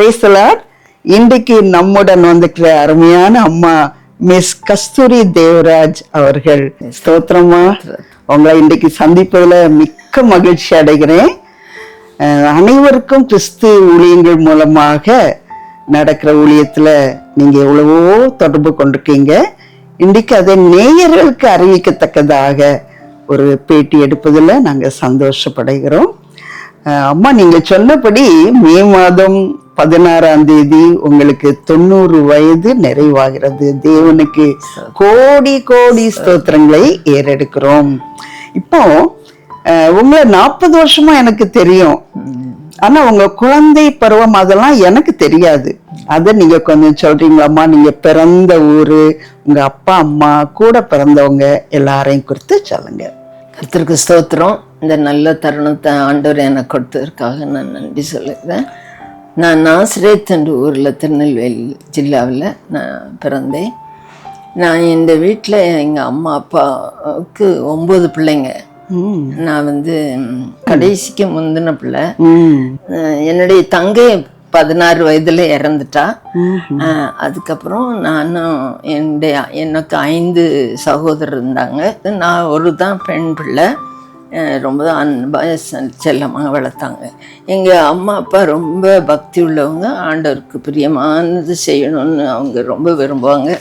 பிரேசலார் இன்றைக்கு நம்முடன் வந்திருக்கிற அருமையான அம்மா மிஸ் கஸ்தூரி தேவராஜ் அவர்கள். ஸ்தோத்திரமா உங்களை இன்றைக்கு சந்திப்பதில் மிக்க மகிழ்ச்சி அடைகிறேன். அனைவருக்கும் கிறிஸ்து ஊழியங்கள் மூலமாக நடக்கிற ஊழியத்தில் நீங்கள் எவ்வளவோ தொடர்பு கொண்டிருக்கீங்க. இன்றைக்கு அதை நேயர்களுக்கு அறிவிக்கத்தக்கதாக ஒரு பேட்டி எடுப்பதில் நாங்கள் சந்தோஷப்படுகிறோம். அம்மா நீங்க சொன்னபடி மே மாதம் பதினாறாம் தேதி உங்களுக்கு தொண்ணூறு வயது நிறைவாகிறது. தேவனுக்கு கோடி கோடி ஸ்தோத்திரங்களை ஏறெடுக்கிறோம். இப்போ உங்களை நாற்பது வருஷமா எனக்கு தெரியும். ஆனா உங்க குழந்தை பருவம் அதெல்லாம் எனக்கு தெரியாது. அதை நீங்க கொஞ்சம் சொல்றீங்களாம்மா நீங்க பிறந்த ஊரு உங்க அப்பா அம்மா கூட பிறந்தவங்க எல்லாரையும் குறித்து சொல்லுங்க. கர்த்தருக்கு ஸ்தோத்திரம். இந்த நல்ல தருணத்தை ஆண்டவர் எனக்கு கொடுத்ததற்காக நான் நன்றி சொல்லுகிறேன். நான் நாசிரேத் என்ற ஊரில் திருநெல்வேலி ஜில்லாவில் நான் பிறந்தேன். நான் இந்த வீட்டில் எங்கள் அம்மா அப்பாவுக்கு ஒம்பது பிள்ளைங்க. நான் வந்து கடைசிக்கு முந்தின பிள்ளை. என்னுடைய தங்கை பதினாறு வயதில் இறந்துட்டா. அதுக்கப்புறம் நானும் என்னுடைய எனக்கு ஐந்து சகோதரர் இருந்தாங்க. நான் ஒரு தான் பெண் பிள்ளை. ரொம்ப அன்பாக செ- செல்லமாக வளர்த்தாங்க. எங்கள் அம்மா அப்பா ரொம்ப பக்தி உள்ளவங்க. ஆண்டவருக்கு பிரியமானது செய்யணும்னு அவங்க ரொம்ப விரும்புவாங்க.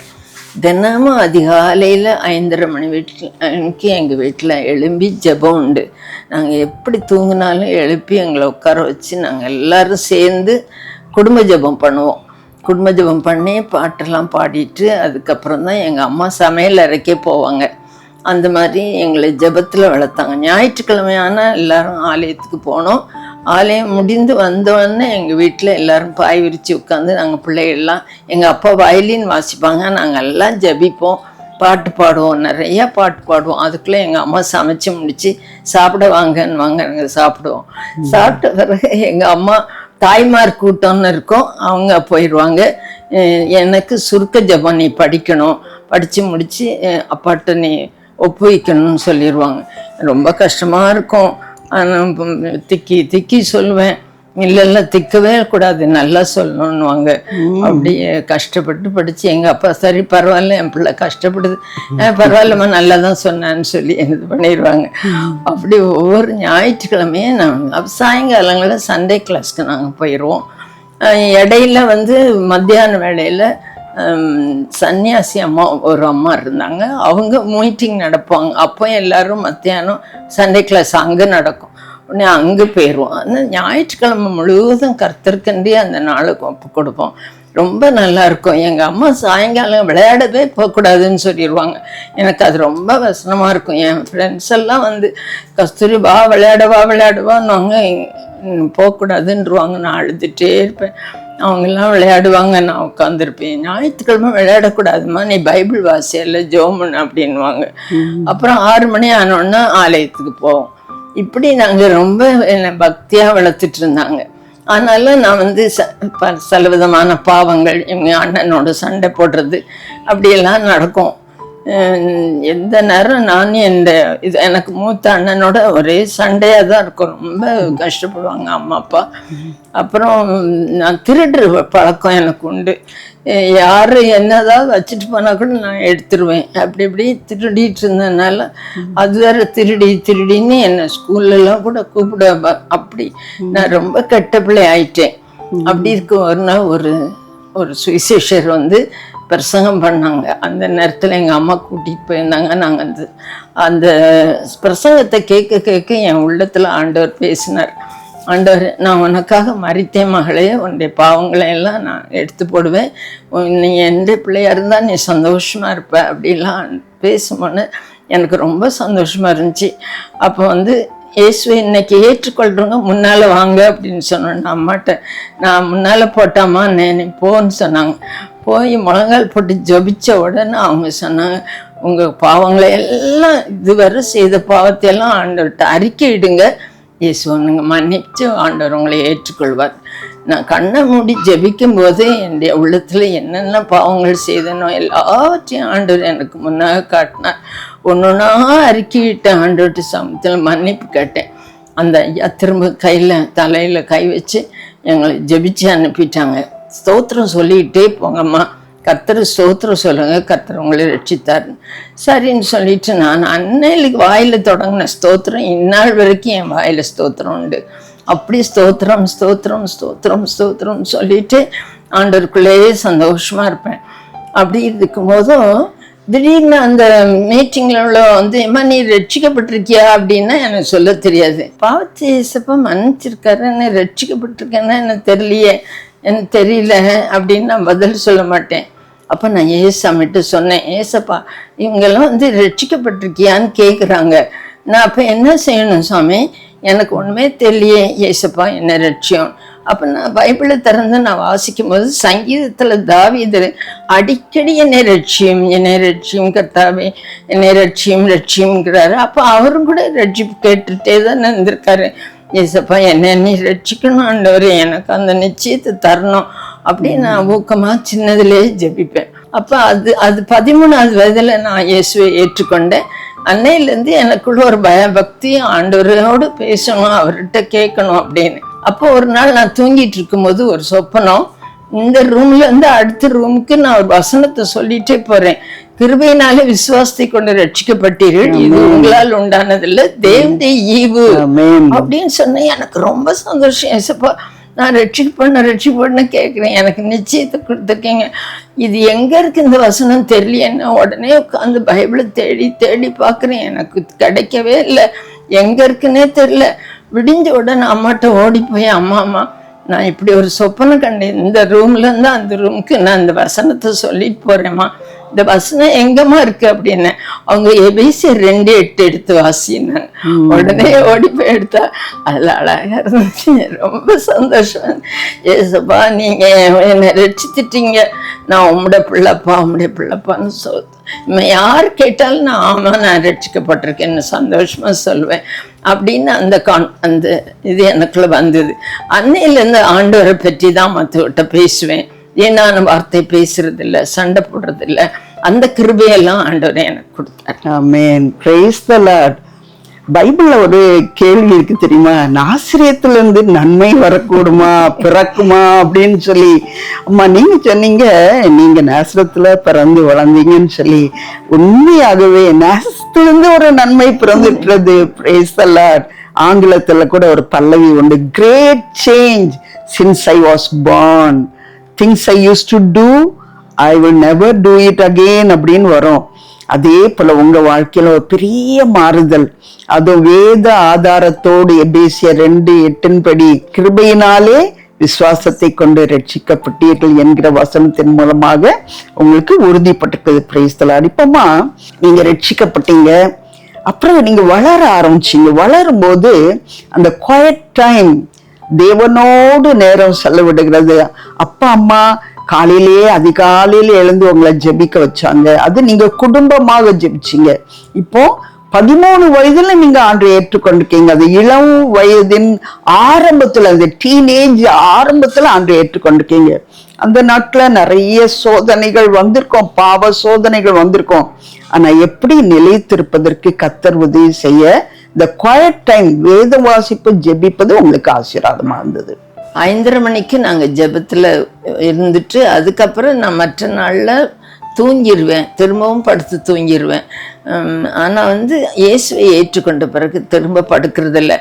தினமும் அதிகாலையில் ஐந்தரை மணி வீட்டில் அன்னைக்கு எங்கள் வீட்டில் எழும்பி ஜெபம் உண்டு. நாங்கள் எப்படி தூங்கினாலும் எழுப்பி எங்களை உட்கார வச்சு நாங்கள் எல்லோரும் சேர்ந்து குடும்ப ஜெபம் பண்ணுவோம். குடும்ப ஜெபம் பண்ணி பாட்டெல்லாம் பாடிட்டு அதுக்கப்புறம் தான் எங்கள் அம்மா சமையல் அறைக்கே போவாங்க. அந்த மாதிரி எங்களை ஜெபத்தில் வளர்த்தாங்க. ஞாயிற்றுக்கிழமை ஆனால் எல்லாரும் ஆலயத்துக்கு போனோம். ஆலயம் முடிந்து வந்தோடனே எங்கள் வீட்டில் எல்லாரும் பாய் விரித்து உட்காந்து நாங்கள் பிள்ளைகள்லாம் எங்கள் அப்பா வயலின் வாசிப்பாங்க. நாங்கள் எல்லாம் ஜெபிப்போம். பாட்டு பாடுவோம் நிறையா பாட்டு பாடுவோம். அதுக்குள்ளே எங்கள் அம்மா சமைச்சு முடிச்சு சாப்பிட வாங்கன்னு வாங்க நாங்கள் சாப்பிடுவோம். சாப்பிட்ட பிறகு எங்கள் அம்மா தாய்மார் கூட்டம்னு இருக்கும். அவங்க போயிடுவாங்க. எனக்கு சுருக்க ஜபம் நீ படிக்கணும். படித்து முடித்து அப்பாட்ட நீ ஒப்புவிக்கணும்னு சொல்லிடுவாங்க. ரொம்ப கஷ்டமாக இருக்கும். திக்கி திக்கி சொல்லுவேன் இல்லை இல்லை திக்கவே கூடாது. நல்லா சொல்லணும்னுவாங்க. அப்படியே கஷ்டப்பட்டு படித்து எங்கள் அப்பா சரி பரவாயில்ல என் பிள்ளை கஷ்டப்படுது. "அஹ், பரவாயில்லம்மா நல்லா தான் சொன்னான்னு சொல்லி இது பண்ணிடுவாங்க அப்படி ஒவ்வொரு ஞாயிற்றுக்கிழமையும் நாங்கள் சாயங்காலங்களில் சண்டே கிளாஸ்க்கு நாங்கள் போயிடுவோம் இடையில வந்து மத்தியான வேளையில் சன்னியாசி அம்மா ஒரு அம்மா இருந்தாங்க. அவங்க மீட்டிங் நடப்பாங்க. அப்போ எல்லாரும் மத்தியானம் சண்டே கிளாஸ் அங்கே நடக்கும். உடனே அங்கே போயிடுவோம் அந்த ஞாயிற்றுக்கிழமை முழுவதும் கர்த்தருக்கண்டி அந்த நாளுக்கு ஒப்பு கொடுப்போம். ரொம்ப நல்லா இருக்கும். எங்கள் அம்மா சாயங்காலம் விளையாடவே போகக்கூடாதுன்னு சொல்லிடுவாங்க. எனக்கு அது ரொம்ப வசனமாக இருக்கும். என் ஃப்ரெண்ட்ஸ் எல்லாம் வந்து கஸ்தூரி வா விளையாட வா விளையாடுவான்னு போகக்கூடாதுன்றவாங்க. நான் அழுதுகிட்டே இருப்பேன். அவங்கெல்லாம் விளையாடுவாங்க. நான் உட்காந்துருப்பேன் ஞாயிற்றுக்கிழமை விளையாடக்கூடாதும்மா. நீ பைபிள் வாசியல்ல ஜோமன் அப்படின்வாங்க அப்புறம் ஆறு மணி ஆனோன்னா ஆலயத்துக்கு போவோம். இப்படி நாங்கள் ரொம்ப என்னை பக்தியாக வளர்த்துட்டு இருந்தாங்க ஆனாலும் நான் வந்து ச பல விதமான பாவங்கள் எங்கள் அண்ணனோட சண்டை போடுறது அப்படியெல்லாம் நடக்கும். எந்த நேரம் நான் இந்த இது எனக்கு மூத்த அண்ணனோட ஒரே சண்டையாக தான் இருக்கும். ரொம்ப கஷ்டப்படுவாங்க அம்மா அப்பா. அப்புறம் நான் திருடுற பழக்கம் எனக்கு உண்டு. யார் என்னதான் என்னதாவது வச்சுட்டு போனால் கூட நான் எடுத்துருவேன். அப்படி இப்படி திருடிட்டு இருந்ததுனால அது வேற திருடி திருடின்னு என்னை ஸ்கூல்லலாம் கூட கூப்பிட அப்படி நான் ரொம்ப கெட்ட பிள்ளை ஆயிட்டேன். அப்படி இருக்க ஒரு நாள் ஒரு ஒரு சுவிசேஷர் வந்து பிரசங்கம் பண்ணாங்க. அந்த நேரத்தில் எங்கள் அம்மா கூட்டிகிட்டு போயிருந்தாங்க. நாங்கள் அந்த அந்த பிரசங்கத்தை கேட்க கேட்க என் உள்ளத்தில் ஆண்டவர் பேசினார். ஆண்டவர் நான் உனக்காக மறித்தே மகளே. உன்னுடைய பாவங்களை எல்லாம் நான் எடுத்து போடுவேன். நீ எந்த பிள்ளையாக இருந்தால் நீ சந்தோஷமாக இருப்ப. அப்படிலாம் பேசும்போது எனக்கு ரொம்ப சந்தோஷமாக இருந்துச்சு. அப்போ வந்து இயேசுவை இன்னைக்கு ஏற்றுக்கொள்றவங்க முன்னால் வாங்க அப்படின்னு சொன்னோன்னு அம்மாட்ட நான் முன்னால் போட்டாமா? நீ போன்னு சொன்னாங்க. போய் முழங்கால் போட்டு ஜபிச்ச உடனே அவங்க சொன்னாங்க உங்கள் பாவங்களை எல்லாம் இதுவரை செய்த பாவத்தை எல்லாம் ஆண்டவர்கிட்ட அறிக்கையிடுங்க. இயேசு ஒன்றுங்க மன்னிச்சு ஆண்டவர் உங்களை ஏற்றுக்கொள்வார். நான் கண்ணை மூடி ஜபிக்கும் போது என்னுடைய உள்ளத்தில் என்னென்ன பாவங்கள் செய்தனோ எல்லாவற்றையும் ஆண்டவர் எனக்கு முன்னாக காட்டினார். ஒன்று ஒன்றா அறிக்கையிட்ட ஆண்டவர்கிட்ட சமத்தில் மன்னிப்பு கேட்டேன். அந்த ஐயா திரும்ப கையில் தலையில் கை வச்சு எங்களை ஜபிச்சு அனுப்பிட்டாங்க. ஸ்தோத்திரம் சொல்லிக்கிட்டே போங்கம்மா. கத்தர் ஸ்தோத்திரம் சொல்லுங்க. கத்தர் உங்களை ரட்சித்தார். சரின்னு சொல்லிட்டு நான் அன்னையிலுக்கு வாயில தொடங்கின ஸ்தோத்திரம் இந்நாள் வரைக்கும் என் வாயில ஸ்தோத்திரம் உண்டு. அப்படி ஸ்தோத்திரம் ஸ்தோத்திரம் ஸ்தோத்திரம் ஸ்தோத்திரம் சொல்லிட்டு ஆண்டவருக்குள்ளேயே சந்தோஷமா இருப்பேன். அப்படி இருக்கும்போதும் திடீர்னு அந்த மீட்டிங்ல உள்ள வந்து ஏம்மா நீ ரட்சிக்கப்பட்டிருக்கியா? அப்படின்னா எனக்கு சொல்ல தெரியாது. பாவத்தேசப்ப மன்னிச்சிருக்காரு. மன்னிச்சிருக்காருன்னு ரட்சிக்கப்பட்டிருக்கேன்னா எனக்கு தெரியலையே. எனக்கு தெரியல அப்படின்னு நான் பதில் சொல்ல மாட்டேன். அப்போ நான் ஏசாமிட்டு சொன்னேன் ஏசப்பா இவங்கெல்லாம் வந்து ரட்சிக்கப்பட்டிருக்கியான்னு கேட்குறாங்க நான் அப்போ என்ன செய்யணும் சாமி? எனக்கு ஒன்றுமே தெரியலையே ஏசப்பா என்ன ரட்சியம். அப்போ நான் பைபிளை திறந்து நான் வாசிக்கும் போது சங்கீதத்தில் தாவிதர் அடிக்கடி என்னை ரட்சியம் என்னை ரட்சியம் கர்த்தாவே என்னை ரட்சியம் ரட்சியம்ங்கிறாரு. அப்போ அவரும் கூட ரட்சி கேட்டுகிட்டே தான் இருந்திருக்காரு. ஏசப்பா என்ன நீ ரட்சிக்கணும் ஆண்டவர் எனக்கு அந்த நிச்சயத்தை தரணும் அப்படின்னு நான் ஊக்கமாக சின்னதுலேயே ஜெபிப்பேன். அப்போ அது அது பதிமூணாவது வயதில் நான் இயேசுவை ஏற்றுக்கொண்டேன். அன்னையிலேருந்து எனக்குள்ள ஒரு பயபக்தி ஆண்டவரோடு பேசணும் அவர்கிட்ட கேட்கணும் அப்படின்னு. அப்போ ஒரு நாள் நான் தூங்கிட்டு இருக்கும்போது ஒரு சொப்பனம் இந்த ரூம்ல இருந்து அடுத்த ரூமுக்கு நான் ஒரு வசனத்தை சொல்லிட்டே போறேன். கிருபையினாலே விசுவாசத்தை கொண்டு ரட்சிக்கப்பட்டீர்கள். இது உங்களால் உண்டானதில்ல. தேவனுடைய ஈவு அப்படின்னு சொன்னா எனக்கு ரொம்ப சந்தோஷம். ஏசப்பா நான் ரட்சிக்கு பண்ண ரட்சி பண்ண கேட்குறேன். எனக்கு நிச்சயத்தை கொடுத்துருக்கீங்க. இது எங்க இருக்கு இந்த வசனம் தெரியலையேன்னு உடனே உட்காந்து பைபிளை தேடி தேடி பார்க்குறேன். எனக்கு கிடைக்கவே இல்லை. எங்க இருக்குன்னே தெரியல. விடிஞ்ச உடனே அம்மாட்ட ஓடி போய் அம்மா அம்மா நான் இப்படி ஒரு சொப்பனை கண்டேன். இந்த ரூம்ல இருந்து அந்த ரூமுக்கு நான் இந்த வசனத்தை சொல்லிட்டு போறேம்மா. இந்த வசனம் எங்கம்மா இருக்கு அப்படின்னு. அவங்க எபேசி ரெண்டு எட்டு எடுத்து வாசினாங்க. உடனே ஓடி போய் எடுத்தா அதுல அழகா இருந்துச்சு. ரொம்ப சந்தோஷம். ஏசப்பா நீங்க என்னை ரட்சித்துட்டீங்க. நான் உம்முடைய பிள்ளைப்பா உம்முடைய பிள்ளைப்பான்னு சொல். யார் கேட்டாலும் நான் ஆமா நான் ரட்சிக்கப்பட்டிருக்கேன்னு சந்தோஷமா சொல்வேன். அப்படின்னு அந்த கான் அந்த இது எனக்குள்ள வந்தது. அன்னையிலேருந்து ஆண்டவரை பற்றி தான் மற்றவர்கிட்ட பேசுவேன். ஏனான வார்த்தை பேசுறது இல்ல சண்டை போடுறது இல்ல அந்த கிருபையெல்லாம் ஆண்டவர் எனக்கு கொடுத்தார். ஆமென் பிரைஸ் த லார்ட் பைபிள்ல ஒரு கேள்வி இருக்கு தெரியுமா? நாசிரியத்துல இருந்து நன்மை வரக்கூடுமா பிறக்குமா? அப்படின்னு சொல்லி. அம்மா நீங்க சொன்னீங்க நீங்க நாசிரத்துல பிறந்து வளர்ந்தீங்கன்னு சொல்லி. உண்மையாகவே நேசத்துலேருந்து ஒரு நன்மை பிறந்துட்டுறது. பிரைஸ் த ஆங்கிலத்துல கூட ஒரு பல்லவி உண்டு. Great change since I was born things I use to do I will never do it again அப்படின்னு வரும். அதே போல உங்க வாழ்க்கையில ஒரு பெரிய மாறுதல். அது வேத ஆதாரத்தோடு எபேசிய ரெண்டு எட்டின் படி கிருபையினாலே விசுவாசத்தை கொண்டு ரட்சிக்கப்பட்டீர்கள் என்கிற வசனத்தின் மூலமாக உங்களுக்கு உறுதிப்பட்டிருக்குது. பிரைஸ்தலா இப்பமா நீங்க ரட்சிக்கப்பட்டீங்க. அப்புறம் நீங்க வளர ஆரம்பிச்சீங்க. வளரும் போது அந்த குவாய்ட் டைம் தேவனோடு நேரம் செலவிடுகிறது. அப்பா அம்மா காலையிலேயே அதிகாலையில் எழுந்து உங்களை ஜெபிக்க வச்சாங்க. அது நீங்க குடும்பமாக ஜெபிச்சீங்க. இப்போ பதிமூணு வயதுல நீங்க ஆண்டு ஏற்றுக்கொண்டிருக்கீங்க. அது இளம் வயதின் ஆரம்பத்துல அந்த டீனேஜ் ஆரம்பத்துல ஆண்டு ஏற்றுக்கொண்டிருக்கீங்க. அந்த நாட்டுல நிறைய சோதனைகள் வந்திருக்கும் பாவ சோதனைகள் வந்திருக்கும். ஆனா எப்படி நிலைத்திருப்பதற்கு கத்தர் உதவி செய்ய இந்த குவாய்ட் டைம் வேத வாசிப்பு ஜெபிப்பது உங்களுக்கு ஆசீர்வாதமாக இருந்தது. ஐந்தரை மணிக்கு நாங்கள் ஜெபத்தில் இருந்துட்டு அதுக்கப்புறம் நான் மற்ற நாளில் தூங்கிடுவேன் திரும்பவும் படுத்து தூங்கிடுவேன் உம், ஆனா வந்து இயேசுவை ஏற்றுக்கொண்ட பிறகு திரும்ப படுக்கிறதில்ல.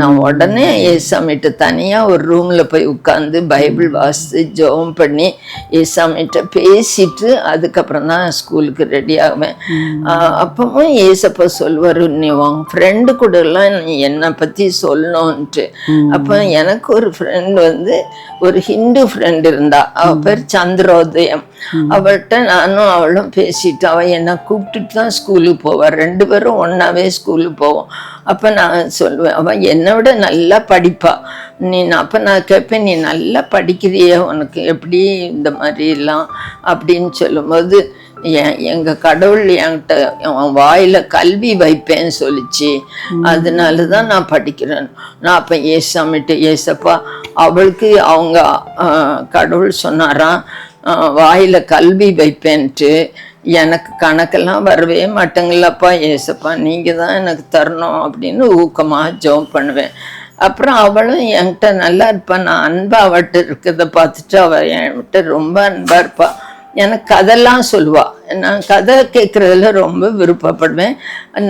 நான் உடனே ஏசாமிட்ட தனியா ஒரு ரூம்ல போய் உட்காந்து பைபிள் வாசித்து ஜெபம் பண்ணி ஏசாமிட்ட பேசிட்டு அதுக்கப்புறம் தான் ஸ்கூலுக்கு ரெடி ஆகுவேன் அப்பவும் ஏசப்பா சொல்வாரு நீ உன் ஃப்ரெண்டு கூட எல்லாம் நீ என்னை பத்தி சொல்லணும்ன்ட்டு. அப்போ எனக்கு ஒரு ஃப்ரெண்ட் வந்து ஒரு ஹிந்து ஃப்ரெண்ட் இருந்தா. அவ பேர் சந்திரோதயம். அவள்கிட்ட நானும் அவளும் பேசிட்டு அவ என்னை கூப்பிட்டுட்டு தான் ஸ்கூலுக்கு போவா. ரெண்டு பேரும் ஒன்னாவே ஸ்கூலுக்கு போவோம். அப்ப நான் சொல்லுவேன் அவ என்னை விட நல்லா படிப்பா. நீ நான் அப்ப நான் கேட்பேன் நீ நல்லா படிக்கிறியே உனக்கு எப்படி இந்த மாதிரி எல்லாம் அப்படின்னு சொல்லும்போது என் எங்க கடவுள் என்கிட்ட அவன் வாயில கல்வி வைப்பேன்னு சொல்லிச்சு. அதனால தான் நான் படிக்கிறேன். நான் அப்ப ஏசாமிட்டு ஏசப்பா அவளுக்கு அவங்க கடவுள் சொன்னாராம். வாயில கல்வி வைப்பேன்ட்டு எனக்கு கணக்கெல்லாம் வரவே மாட்டேங்களப்பா ஏசப்பா நீங்க தான் எனக்கு தரணும் அப்படின்னு ஊக்கமாக ஜோம் பண்ணுவேன். அப்புறம் அவளும் என்கிட்ட நல்லா இருப்பா நான் அன்பா அவட்ட இருக்கிறத பார்த்துட்டு அவள் என்கிட்ட ரொம்ப அன்பா இருப்பாள் எனக்கு கதைலாம் சொல்லுவாள் நான் கதை கேட்குறதுல ரொம்ப விருப்பப்படுவேன்.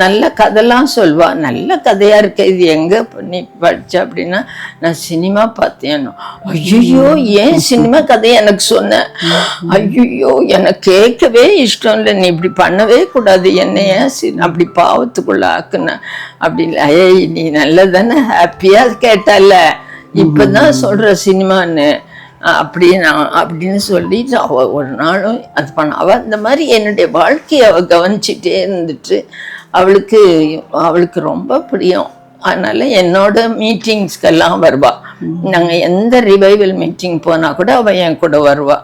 நல்ல கதைலாம் சொல்லுவாள் நல்ல கதையாக இருக்க. இது எங்கே நீ படிச்ச அப்படின்னா நான் சினிமா பார்த்தேன் ஐயோ ஏன் சினிமா கதையை எனக்கு சொன்ன? ஐயோ எனக்கு கேட்கவே இஷ்டம் இல்லை. நீ இப்படி பண்ணவே கூடாது. என்னைய சி அப்படி பாவத்துக்குள்ள ஆக்குன. அப்படின்னு ஏய் நீ நல்லதானே ஹாப்பியாக கேட்டல. இப்பதான் சொல்ற சினிமான்னு. அப்படி நான் அப்படின்னு சொல்லிட்டு அவ ஒரு நாளும் அது பண்ண இந்த மாதிரி என்னுடைய வாழ்க்கையை அவ கவனிச்சிட்டே இருந்துட்டு அவளுக்கு அவளுக்கு ரொம்ப பிடிக்கும். அதனால என்னோட மீட்டிங்ஸ்க்கெல்லாம் வருவா. நாங்கள் எந்த ரிவைவல் மீட்டிங் போனால் கூட அவள் என் கூட வருவா.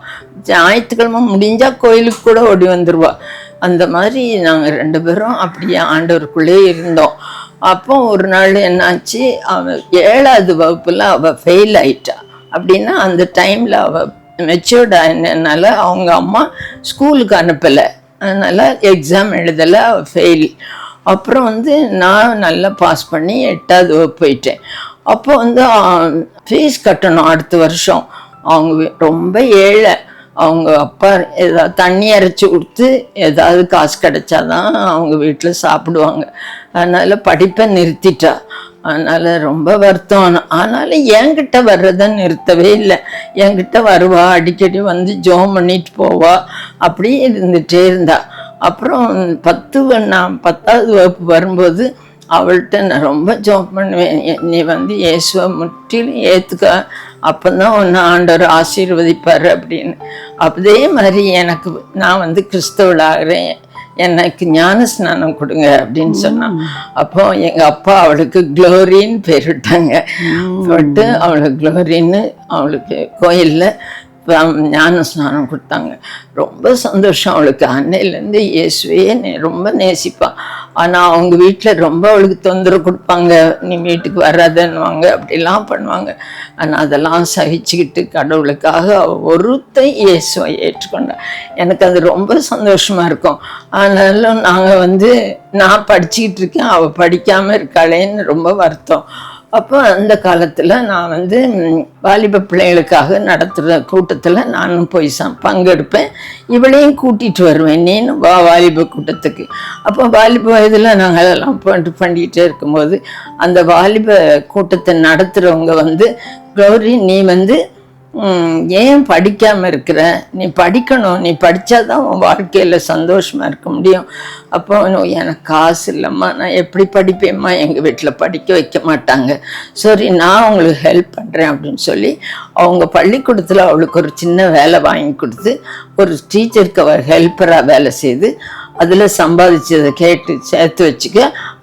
ஞாயிற்றுக்கிழமை முடிஞ்சா கோயிலுக்கு கூட ஓடி வந்துருவா. அந்த மாதிரி நாங்கள் ரெண்டு பேரும் அப்படியே ஆண்டவருக்குள்ளே இருந்தோம். அப்போ ஒரு நாள் என்னாச்சு அவ ஏழாவது வகுப்புல அவள் ஃபெயில் ஆயிட்டா. அப்படின்னா அந்த டைமில் அவள் மெச்சூர்ட் ஆனதுனால அவங்க அம்மா ஸ்கூலுக்கு அனுப்பலை. அதனால் எக்ஸாம் எழுதலை அவள் ஃபெயில் அப்புறம் வந்து நான் நல்லா பாஸ் பண்ணி எட்டாவது வகுப்பு போயிட்டேன். அப்போ வந்து ஃபீஸ் கட்டணும் அடுத்த வருஷம். அவங்க ரொம்ப ஏழை. அவங்க அப்பா ஏதாவது தண்ணி அரைச்சி கொடுத்து ஏதாவது காசு கிடைச்சாதான் அவங்க வீட்டில் சாப்பிடுவாங்க. அதனால் படிப்பை நிறுத்திட்டா. அதனால் ரொம்ப வருத்தம். ஆனாலும் என்கிட்ட வர்றதை நிறுத்தவே இல்லை. என்கிட்ட வருவா அடிக்கடி வந்து ஜோம் பண்ணிட்டு போவா அப்படியே இருந்துகிட்டே இருந்தா. அப்புறம் பத்து வ- நான் பத்தாவது வகுப்பு வரும்போது அவள்கிட்ட நான் ரொம்ப ஜோம் பண்ணுவேன். நீ வந்து இயேசுவை முற்றிலும் ஏற்றுக்க அப்போ தான் ஒன்று ஆண்டவர் ஆசீர்வதிப்பார் அப்படின்னு. அதே மாதிரி எனக்கு நான் வந்து கிறிஸ்தவளாகிறேன். எனக்கு ஞான ஸ்நானம் கொடுங்க அப்படின்னு சொன்னான் அப்போ எங்கள் அப்பா அவளுக்கு க்ளோரின்னு பேரிட்டாங்க போட்டு அவளுக்கு க்ளோரின்னு அவளுக்கு கோயிலில் ஞான ஸ்நானம் கொடுத்தாங்க. ரொம்ப சந்தோஷம் அவளுக்கு. அன்னையிலேருந்து இயேசுவே ரொம்ப நேசிப்பான் ஆனால் அவங்க வீட்டில் ரொம்ப அவளுக்கு தொந்தரவு கொடுப்பாங்க. நீ வீட்டுக்கு வராதன்னுவாங்க. அப்படிலாம் பண்ணுவாங்க. ஆனால் அதெல்லாம் சகிச்சுக்கிட்டு கடவுளுக்காக அவள் ஒருத்தன் இயேசுவை ஏற்றுக்கொண்டாள் எனக்கு அது ரொம்ப சந்தோஷமாக இருக்கும். ஆனாலும் நாங்கள் வந்து நான் படிச்சுக்கிட்டு இருக்கேன். அவள் படிக்காமல் இருக்காளேன்னு ரொம்ப வருத்தம். அப்போ அந்த காலத்தில் நான் வந்து வாலிப பிள்ளைகளுக்காக நடத்துகிற கூட்டத்தில் நானும் போய் ச பங்கெடுப்பேன். இவளையும் கூட்டிகிட்டு வருவேன். நீனும் வா வாலிப கூட்டத்துக்கு. அப்போ வாலிப வயதில் நாங்கள் அதெல்லாம் பண்ணிட்டு பண்ணிகிட்டே இருக்கும்போது அந்த வாலிப கூட்டத்தை நடத்துகிறவங்க வந்து கௌரி நீ வந்து ஏன் படிக்காமல் இருக்கிற? நீ படிக்கணும். நீ படித்தாதான் உன் வாழ்க்கையில் சந்தோஷமாக இருக்க முடியும். அப்போ எனக்கு காசு இல்லைம்மா. நான் எப்படி படிப்பேம்மா? எங்கள் வீட்டில் படிக்க வைக்க மாட்டாங்க. சரி நான் அவங்களுக்கு ஹெல்ப் பண்ணுறேன் அப்படின்னு சொல்லி அவங்க பள்ளிக்கூடத்தில் அவளுக்கு ஒரு சின்ன வேலை வாங்கி கொடுத்து ஒரு டீச்சருக்கு அவள் ஹெல்ப்பராக வேலை செய்து அதில் சம்பாதிச்சதை கேட்டு சேர்த்து வச்சுக்க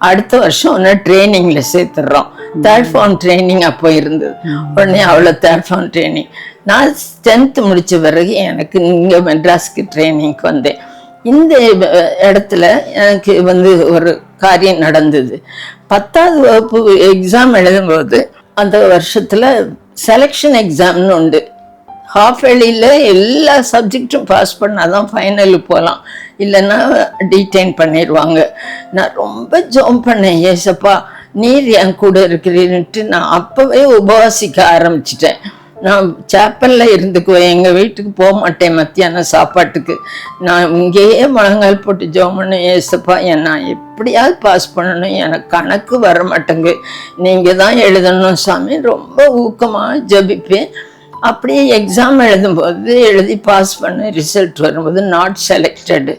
அடுத்த வருஷம் ஒன்று ட்ரைனிங்கில் சேர்த்துடுறோம். தேர்ட் ஃபார்ம் ட்ரைனிங் அப்போ இருந்தது உடனே அவ்வளோ தேர்ட் ஃபார்ம் ட்ரைனிங் நான் டென்த்து முடிச்ச பிறகு எனக்கு இங்கே மெட்ராஸ்க்கு ட்ரைனிங்க்கு வந்தேன். இந்த இடத்துல எனக்கு வந்து ஒரு காரியம் நடந்தது. பத்தாவது வகுப்பு எக்ஸாம் எழுதும்போது அந்த வருஷத்தில் செலெக்ஷன் எக்ஸாம்னு உண்டு. ஹாஃப் வெளியில் எல்லா சப்ஜெக்டும் பாஸ் பண்ணால் தான் ஃபைனலுக்கு போகலாம் இல்லைன்னா டீடைன் பண்ணிடுவாங்க. நான் ரொம்ப ஜோம் பண்ணேன் ஏசப்பா நீர் என் கூட இருக்கிறீன்ட்டு நான் அப்போவே உபவாசிக்க ஆரம்பிச்சிட்டேன். நான் சேப்பலில் இருந்துக்குவேன் எங்கள் வீட்டுக்கு போக மாட்டேன் மத்தியானம் சாப்பாட்டுக்கு. நான் இங்கேயே முழங்கால் போட்டு ஜோம் ஏசப்பா என் நான் எப்படியாவது பாஸ் பண்ணணும் எனக்கு கணக்கு வர மாட்டேங்கு நீங்கள் தான் எழுதணும் சாமி ரொம்ப ஊக்கமாக ஜபிப்பேன். அப்படியே எக்ஸாம் எழுதும்போது எழுதி பாஸ் பண்ண ரிசல்ட் வரும்போது நாட் செலக்டடு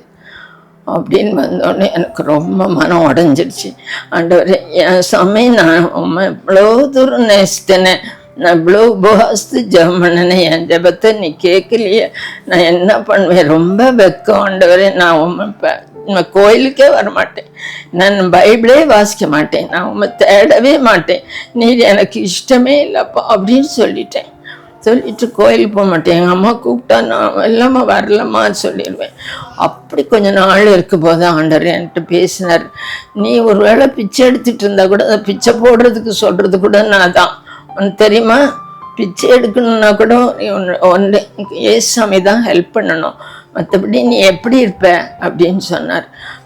அப்படின்னு வந்தோடனே எனக்கு ரொம்ப மனம் உடஞ்சிடுச்சு ஆண்டவர் என் சாமி நான் உண்மை இவ்வளோ தூரம் நேசித்தேனே. நான் இவ்வளோ உபவாசத்து ஜெபம் பண்ணினேன் என் ஜெபத்தை நீ கேட்கலையே. நான் என்ன பண்ணுவேன்? ரொம்ப வெக்கம் ஆண்டவரே. நான் உண்மை நான் கோயிலுக்கே வர மாட்டேன் நான் பைபிளே வாசிக்க மாட்டேன். நான் உண்மை தேடவே மாட்டேன். நீ எனக்கு இஷ்டமே இல்லைப்பா அப்படின்னு சொல்லிட்டேன். சொல்லிட்டு கோயிலுக்கு போக மாட்டேன். எங்கள் அம்மா கூப்பிட்டா நான் இல்லாமல் வரலம்மான்னு சொல்லிடுவேன். அப்படி கொஞ்ச நாள் இருக்கும்போது ஆண்டர் என்கிட்ட பேசினார். நீ ஒரு வேளை பிச்சை எடுத்துட்டு இருந்தா கூட அந்த பிச்சை போடுறதுக்கு சொல்கிறது கூட நான் தான். உனக்கு தெரியுமா? பிச்சை எடுக்கணும்னா கூட நீ ஒன்று ஏசாமி தான் ஹெல்ப் பண்ணணும். மற்றபடி நீ எப்படி இருப்ப? அப்படின்னு சொன்னார்.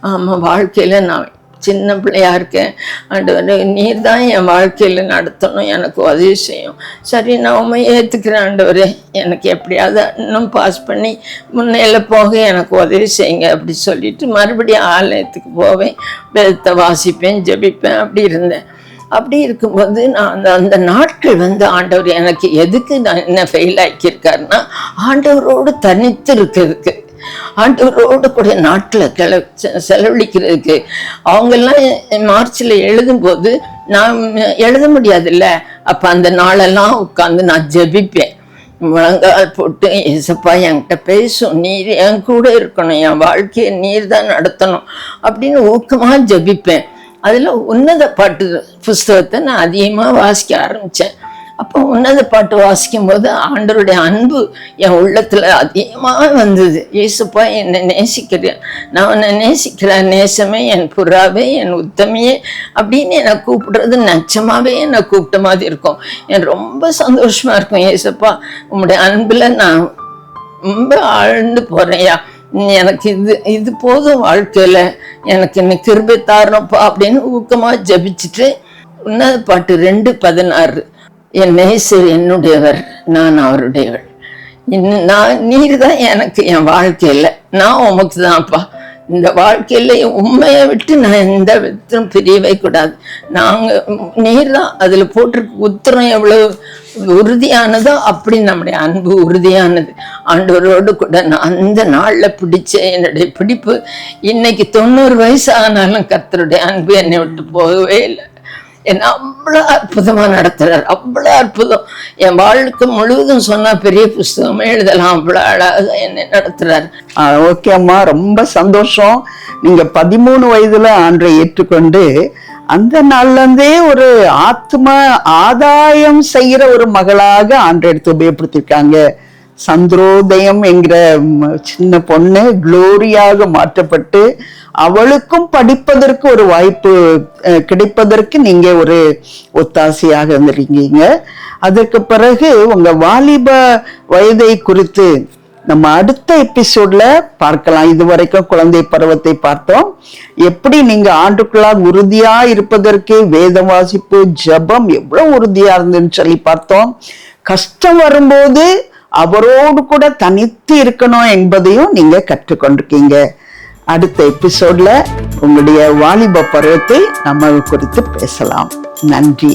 ஆமாம் வாழ்க்கையில் நான் சின்ன பிள்ளையா இருக்கேன். ஆண்டவரே நீர் தான் என் வாழ்க்கையில் நடத்தணும். எனக்கு உதவி செய்யும். சரி நான் உண்மை ஏற்றுக்கிறேன் ஆண்டவரே. எனக்கு எப்படியாவது இன்னும் பாஸ் பண்ணி முன்னையில் போக எனக்கு உதவி செய்யுங்க அப்படி சொல்லிட்டு மறுபடியும் ஆலயத்துக்கு போவேன். வேதத்தை வாசிப்பேன் ஜெபிப்பேன். அப்படி இருந்தேன். அப்படி இருக்கும்போது நான் அந்த அந்த நாட்கள் வந்து ஆண்டவர் எனக்கு எதுக்கு நான் என்ன ஃபெயில் ஆக்கியிருக்காருன்னா ஆண்டவரோடு தனித்து இருக்கிறதுக்கு ஆண்டவரோடு கூட நாட்டில் கிள செலவழிக்கிறதுக்கு. அவங்கெல்லாம் மார்ச்சில் எழுதும்போது நான் எழுத முடியாதுல்ல. அப்போ அந்த நாளெல்லாம் உட்காந்து நான் ஜெபிப்பேன். முழங்கால் போட்டு ஏசப்பா என்கிட்ட பேசும் நீர் என் கூட இருக்கணும். என் வாழ்க்கையை நீர் தான் நடத்தணும். அப்படின்னு ஊக்கமாக ஜெபிப்பேன். அதில் உன்னத பாட்டு புஸ்தகத்தை நான் அதிகமாக வாசிக்க ஆரம்பித்தேன் அப்போ உன்னத பாட்டு வாசிக்கும் போது ஆண்டவருடைய அன்பு என் உள்ளத்தில் அதிகமாக வந்தது. இயேசுப்பா என்னை நேசிக்கிறேன் நான் உன்னை நேசிக்கிறேன் நேசமே என் புறாவே என் உத்தமையே அப்படின்னு என்னை கூப்பிடுறது நச்சமாகவே என்னை கூப்பிட்ட மாதிரி இருக்கும். என் ரொம்ப சந்தோஷமாக இருக்கும் இயேசுப்பா உங்களுடைய அன்பில் நான் ரொம்ப ஆழ்ந்து போகிறேன்யா எனக்கு இது இது போதும் வாழ்க்கையில். எனக்கு இன்னைக்கு கிருபி தாரணப்பா அப்படின்னு ஊக்கமாக ஜபிச்சுட்டு உன்னத பாட்டு ரெண்டு பதினாறு. என் நேசர் என்னுடையவர் நான் அவருடையவர் நான் நீர் தான் எனக்கு என் வாழ்க்கையில். நான் உமக்கு தான்ப்பா இந்த வாழ்க்கையில உண்மையை விட்டு நான் எந்த விதத்திலும் பிரியவே கூடாது. நாங்கள் நீர் தான் அதில் போட்டிருக்க உத்தரம் எவ்வளோ உறுதியானதோ அப்படி நம்முடைய அன்பு உறுதியானது. ஆண்டவரோடு கூட நான் அந்த நாளில் பிடிச்ச என்னுடைய பிடிப்பு இன்னைக்கு தொண்ணூறு வயசு ஆனாலும் கத்தருடைய அன்பு என்னை விட்டு போகவே இல்லை. என்ன அவ்வளோ அற்புதமாக நடத்துறார். அவ்வளோ அற்புதம். என் வாழ்க்கை முழுவதும் சொன்னால் பெரிய புஸ்தகமே எழுதலாம். அவ்வளோ அழகாக என்னை நடத்துறார். ஓகே அம்மா ரொம்ப சந்தோஷம். நீங்கள் பதிமூணு வயதில் ஆண்டை ஏற்றுக்கொண்டு அந்த நாள்லேருந்தே ஒரு ஆத்ம ஆதாயம் செய்கிற ஒரு மகளாக ஆண்டை எடுத்து உபயோகப்படுத்திருக்காங்க சந்திரோதயம் என்கிற சின்ன பொண்ணு குளோரியாக மாற்றப்பட்டு அவளுக்கும் படிப்பதற்கு ஒரு வாய்ப்பு கிடைப்பதற்கு நீங்க ஒரு ஒத்தாசையாக இருந்திருக்கீங்க. அதற்கு பிறகு உங்க வாலிப வயதை குறித்து நம்ம அடுத்த எபிசோட்ல பார்க்கலாம். இதுவரைக்கும் குழந்தை பருவத்தை பார்த்தோம். எப்படி நீங்க ஆண்டுக்குள்ளாக உறுதியா இருப்பதற்கு வேத வாசிப்பு ஜெபம் எவ்வளவு உறுதியா இருந்துன்னு சொல்லி பார்த்தோம். கஷ்டம் வரும்போது அவரோடு கூட தனித்து இருக்கணும் என்பதையும் நீங்க கற்றுக்கொண்டிருக்கீங்க. அடுத்த எபிசோட்ல உங்களுடைய வாலிப பருவத்தை நம்ம குறித்து பேசலாம். நன்றி.